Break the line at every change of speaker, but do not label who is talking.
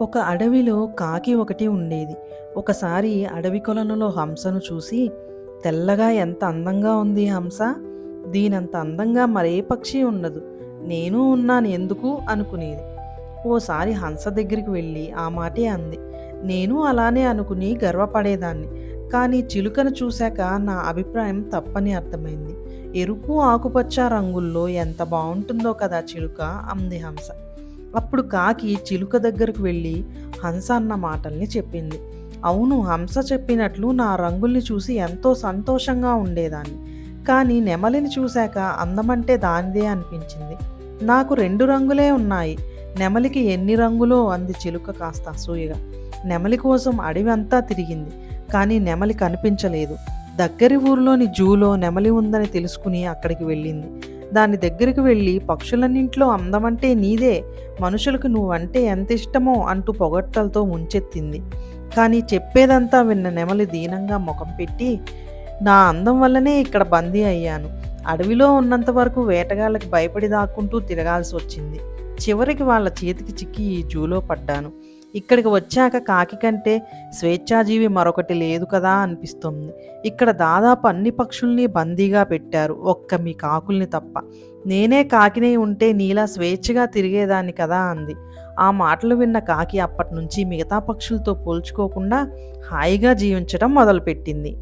ఒక అడవిలో కాకి ఒకటి ఉండేది. ఒకసారి అడవి కొలనులో హంసను చూసి తెల్లగా ఎంత అందంగా ఉంది హంస దీనంత అందంగా మరే పక్షి ఉండదు. నేను ఉన్నాను ఎందుకు? అనుకునేది. ఓసారి హంస దగ్గరికి వెళ్ళి ఆ మాటే అంది. నేను అలానే అనుకుని గర్వపడేదాన్ని. కానీ చిలుకను చూశాక నా అభిప్రాయం తప్పని అర్థమైంది. ఎరుపు ఆకుపచ్చ రంగుల్లో ఎంత బాగుంటుందో కదా చిలుక అంది హంస. అప్పుడు కాకి చిలుక దగ్గరకు వెళ్ళి హంస అన్న మాటల్ని చెప్పింది. అవును హంస చెప్పినట్లు నా రంగుల్ని చూసి ఎంతో సంతోషంగా ఉండేదాన్ని. కానీ నెమలిని చూశాక అందమంటే దానిదే అనిపించింది. నాకు రెండు రంగులే ఉన్నాయి. నెమలికి ఎన్ని రంగులో? అంది చిలుక కాస్త అసూయగా. నెమలి కోసం అడవి అంతా తిరిగింది. కానీ నెమలి కనిపించలేదు. దగ్గరి ఊర్లోని జూలో నెమలి ఉందని తెలుసుకుని అక్కడికి వెళ్ళింది. దాని దగ్గరికి వెళ్ళి పక్షులన్నింట్లో అందమంటే నీదే మనుషులకు నువ్వంటే ఎంత ఇష్టమో అంటూ పొగట్టలతో ముంచెత్తింది. కానీ చెప్పేదంతా విన్న నెమలి దీనంగా ముఖం పెట్టి నా అందం వల్లనే ఇక్కడ బందీ అయ్యాను. అడవిలో ఉన్నంత వరకు వేటగాళ్ళకి భయపడి దాక్కుంటూ తిరగాల్సి వచ్చింది. చివరికి వాళ్ళ చేతికి చిక్కి ఈ జూలో పడ్డాను. ఇక్కడికి వచ్చాక కాకి కంటే స్వేచ్ఛాజీవి మరొకటి లేదు కదా అనిపిస్తుంది. ఇక్కడ దాదాపు అన్ని పక్షుల్ని బందీగా పెట్టారు. ఒక్క మీ కాకుల్ని తప్ప. నేనే కాకినే ఉంటే నీలా స్వేచ్ఛగా తిరిగేదాన్ని కదా అంది. ఆ మాటలు విన్న కాకి అప్పటి నుంచి మిగతా పక్షులతో పోల్చుకోకుండా హాయిగా జీవించడం మొదలుపెట్టింది.